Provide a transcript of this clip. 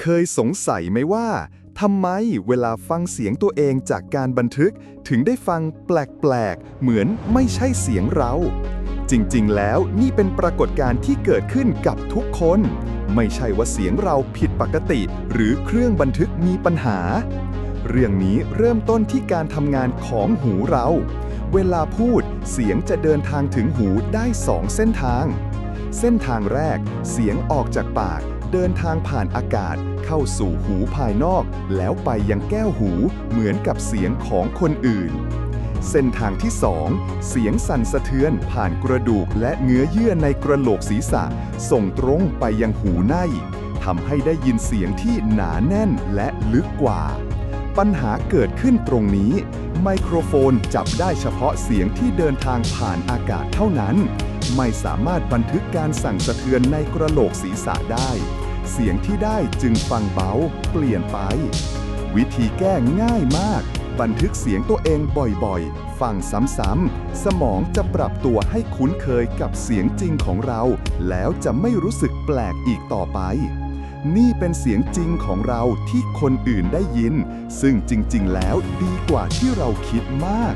เคยสงสัยไหมว่าทำไมเวลาฟังเสียงตัวเองจากการบันทึกถึงได้ฟังแปลกๆ เหมือนไม่ใช่เสียงเรา จริงๆ แล้วนี่เป็นปรากฏการณ์ที่เกิดขึ้นกับทุกคน ไม่ใช่ว่าเสียงเราผิดปกติ หรือเครื่องบันทึกมีปัญหา เรื่องนี้เริ่มต้นที่การทำงานของหูเรา เวลาพูดเสียงจะเดินทางถึงหูได้สองเส้นทาง เส้นทางแรกเสียงออกจากปาก เดินทางผ่านอากาศเข้าสู่หูภายนอก แล้วไปยังแก้วหูเหมือนกับเสียงของคนอื่น เส้นทางที่ 2 เสียงสั่นสะเทือนผ่านกระดูกและเนื้อเยื่อในกระโหลกศีรษะ ส่งตรงไปยังหูในทำให้ได้ยินเสียงที่หนาแน่นและลึกกว่า ปัญหาเกิดขึ้นตรงนี้ ไมโครโฟนจับได้เฉพาะเสียงที่เดินทางผ่านอากาศเท่านั้น ไม่สามารถบันทึกการสั่นสะเทือนในกระโหลกศีรษะได้ เสียงที่ได้จึงฟังเบา เปลี่ยนไป วิธีแก้ง่ายมาก บันทึกเสียงตัวเองบ่อยๆ ฟังซ้ำๆ สมองจะปรับตัวให้คุ้นเคยกับเสียงจริงของเรา แล้วจะไม่รู้สึกแปลกอีกต่อไปนี่เป็นเสียงจริงของเราที่คนอื่นได้ยิน ซึ่งจริง ๆ แล้วดีกว่าที่เราคิดมาก